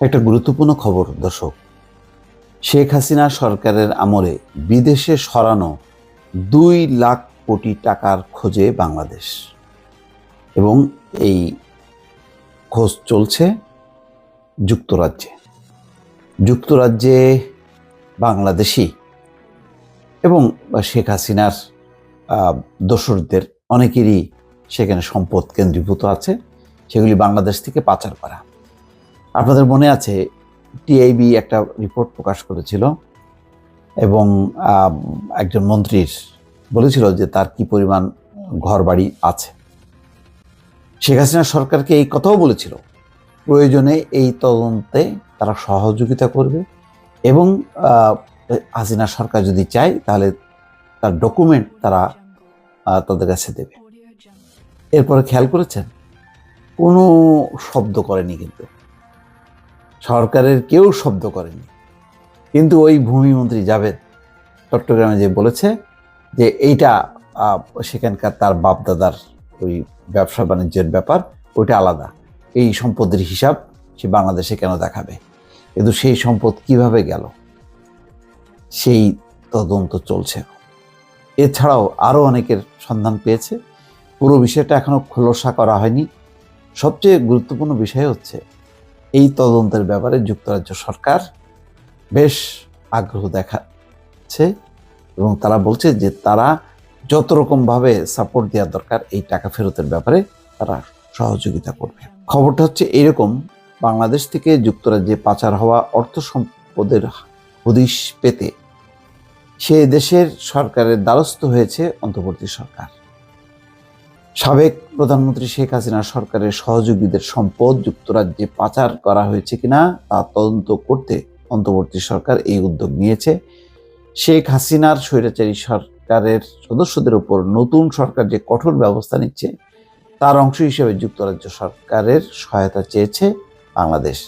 একটা গুরুত্বপূর্ণ খবর, দর্শক। শেখ হাসিনা সরকারের আমলে বিদেশে সরানো দুই লাখ কোটি টাকার খোঁজে বাংলাদেশ। এবং এই খোঁজ চলছে যুক্তরাজ্যে। যুক্তরাজ্যে বাংলাদেশি এবং শেখ হাসিনার দোসরদের অনেকেরই সেখানে সম্পদ কেন্দ্রীভূত আছে। সেগুলি বাংলাদেশ থেকে পাচার করা। আপনাদের মনে আছে টিআইবি একটা রিপোর্ট প্রকাশ করেছিল এবং একজন মন্ত্রীর বলেছিল যে তার কি পরিমাণ ঘর বাড়ি আছে। শেখ হাসিনা সরকারকে এই কথাও বলেছিল, প্রয়োজনে এই তদন্তে তারা সহযোগিতা করবে এবং হাসিনা সরকার যদি চায় তাহলে তার ডকুমেন্ট তারা তাদের কাছে দেবে। এরপরে খেয়াল করেছেন? কোনো শব্দ করেনি কিন্তু। সরকারের কেউ শব্দ করেনি। কিন্তু ওই ভূমিমন্ত্রী জাভেদ চট্টগ্রামে যে বলেছে যে এইটা সেখানকার তার বাপদাদার ওই ব্যবসা বাণিজ্যের ব্যাপার, ওইটা আলাদা। এই সম্পদের হিসাব সে বাংলাদেশে কেন দেখাবে? কিন্তু সেই সম্পদ কীভাবে গেল? সেই তদন্ত চলছে। এছাড়াও আরও অনেকের সন্ধান পেয়েছে। পুরো বিষয়টা এখনও খোলসা করা হয়নি। সবচেয়ে গুরুত্বপূর্ণ বিষয় হচ্ছে এই তদন্তের ব্যাপারে যুক্তরাজ্য সরকার বেশ আগ্রহ দেখাচ্ছে এবং তারা বলছে যে তারা যত রকমভাবে সাপোর্ট দেওয়া দরকার, এই টাকা ফেরতের ব্যাপারে তারা সহযোগিতা করবে। খবরটা হচ্ছে এরকম, বাংলাদেশ থেকে যুক্তরাজ্যে পাচার হওয়া অর্থ সম্পদের হদিশ পেতে সে দেশের সরকারের দ্বারস্থ হয়েছে অন্তর্বর্তী সরকার। সাবেক প্রধানমন্ত্রী শেখ হাসিনা সরকারের সহযোগীদের সম্পদ যুক্তরাজ্যে পাচার করা হয়েছে কিনা তা তদন্ত করতে অন্তর্বর্তী সরকার এই উদ্যোগ নিয়েছে। শেখ হাসিনার স্বৈরাচারী সরকারের সদস্যদের উপর নতুন সরকার যে কঠোর ব্যবস্থা নিচ্ছে, তার অংশ হিসেবে যুক্তরাজ্য সরকারের সহায়তা চেয়েছে বাংলাদেশ।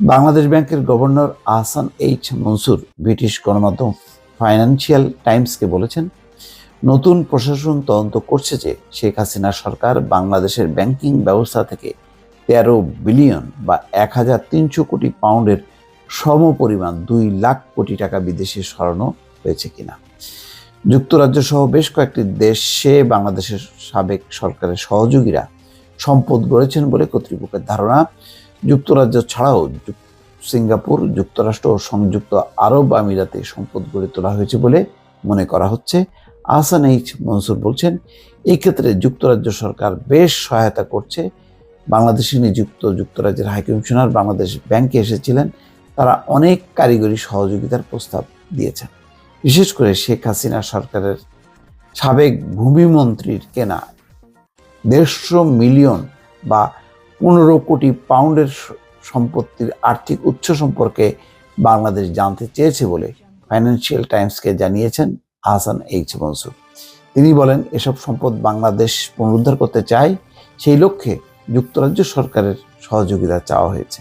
বাংলাদেশ ব্যাংকের governor Ahsan H Mansur British গণমাধ্যম ফাইন্যান্সিয়াল টাইমসকে বলেছেন নতুন প্রশাসন তদন্ত করছে যে শেখ হাসিনা সরকার বাংলাদেশের ব্যাংকিং ব্যবস্থা থেকে তেরো বিলিয়ন বা এক হাজার তিনশো কোটি পাউন্ডের সমপরিমাণ দুই লাখ কোটি টাকা বিদেশে সরানো হয়েছে কিনা। যুক্তরাজ্য সহ বেশ কয়েকটি দেশে বাংলাদেশের সাবেক সরকারের সহযোগীরা সম্পদ গড়েছেন বলে কর্তৃপক্ষের ধারণা। যুক্তরাজ্য ছাড়াও সিঙ্গাপুর, যুক্তরাষ্ট্র ও সংযুক্ত আরব আমিরাতে সম্পদ গড়ে তোলা হয়েছে বলে মনে করা হচ্ছে। আহসান এইচ মনসুর বলছেন এই ক্ষেত্রে যুক্তরাজ্য সরকার বেশ সহায়তা করছে। বাংলাদেশে নিযুক্ত যুক্তরাজ্যের হাইকমিশনার বাংলাদেশ ব্যাংকে এসেছিলেন। তারা অনেক কারিগরি সহযোগিতার প্রস্তাব দিয়েছেন। বিশেষ করে শেখ হাসিনা সরকারের সাবেক ভূমিমন্ত্রীর কেনা দেড়শো মিলিয়ন বা পনেরো কোটি পাউন্ডের সম্পত্তির আর্থিক উৎস সম্পর্কে বাংলাদেশ জানতে চেয়েছে বলে ফাইন্যান্সিয়াল টাইমসকে জানিয়েছেন আহসান এইচ মনসুর। তিনি বলেন, এসব সম্পদ বাংলাদেশ পুনরুদ্ধার করতে চায়, সেই লক্ষ্যে যুক্তরাজ্য সরকারের সহযোগিতা চাওয়া হয়েছে।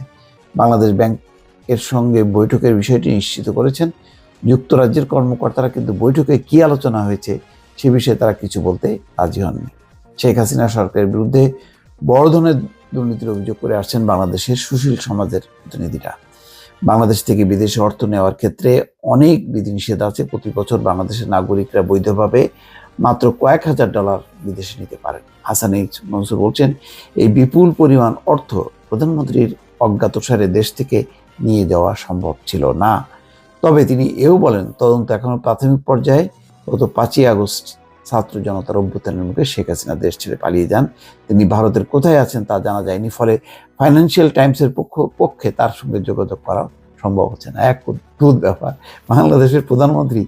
বাংলাদেশ ব্যাংক এর সঙ্গে বৈঠকের বিষয়টি নিশ্চিত করেছেন। যুক্তরাজ্যের কর্মকর্তারা কিন্তু বৈঠকে কী আলোচনা হয়েছে সে বিষয়ে তারা কিছু বলতে রাজি হননি। শেখ হাসিনা সরকারের বিরুদ্ধে বড় ধরনের দুর্নীতির অভিযোগ করে আসছেন বাংলাদেশের সুশীল সমাজের প্রতিনিধিরা। বাংলাদেশ থেকে বিদেশে অর্থ নেওয়ার ক্ষেত্রে অনেক বিধিনিষেধ আছে। প্রতি বছর বাংলাদেশের নাগরিকরা বৈধভাবে মাত্র কয়েক হাজার ডলার বিদেশে নিতে পারেন। হাসান এইচ মনসুর বলছেন, এই বিপুল পরিমাণ অর্থ প্রধানমন্ত্রীর অজ্ঞাতসারে দেশ থেকে নিয়ে যাওয়া সম্ভব ছিল না। তবে তিনি এও বলেন, তদন্ত এখনও প্রাথমিক পর্যায়ে। গত পাঁচই আগস্ট ছাত্র জনতার অভ্যুত্থানের মুখে শেখ হাসিনা দেশ ছেড়ে পালিয়ে যান। তিনি ভারতের কোথায় আছেন তা জানা যায়নি, ফলে ফাইন্যান্সিয়াল টাইমসের পক্ষ পক্ষে তার সঙ্গে যোগাযোগ করা সম্ভব হচ্ছে না। এক অদ্ভুত ব্যাপার, বাংলাদেশের প্রধানমন্ত্রী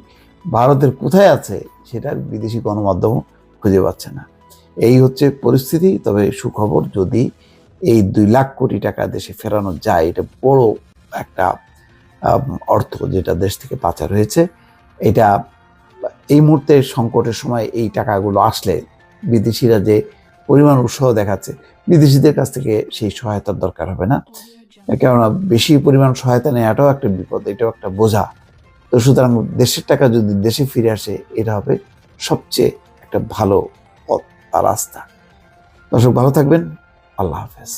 ভারতের কোথায় আছে সেটা বিদেশি গণমাধ্যমও খুঁজে পাচ্ছে না। এই হচ্ছে পরিস্থিতি, তবে সুখবর যদি এই দুই লাখ কোটি টাকা দেশে ফেরানো যায়, এটা বড় একটা অর্থ যেটা দেশ থেকে পাচার হয়েছে। এটা এই মুহূর্তে সংকটের সময় এই টাকাগুলো আসলে বিদেশিরা যে পরিমাণ উৎসাহ দেখাচ্ছে, বিদেশিদের কাছ থেকে সেই সহায়তার দরকার হবে না। কেননা বেশি পরিমাণ সহায়তা নেওয়াটাও একটা বিপদ, এটাও একটা বোঝা। তো সুতরাং দেশের টাকা যদি দেশে ফিরে আসে, এটা হবে সবচেয়ে একটা ভালো পথ বা রাস্তা। দর্শক, ভালো থাকবেন। আল্লাহ হাফেজ।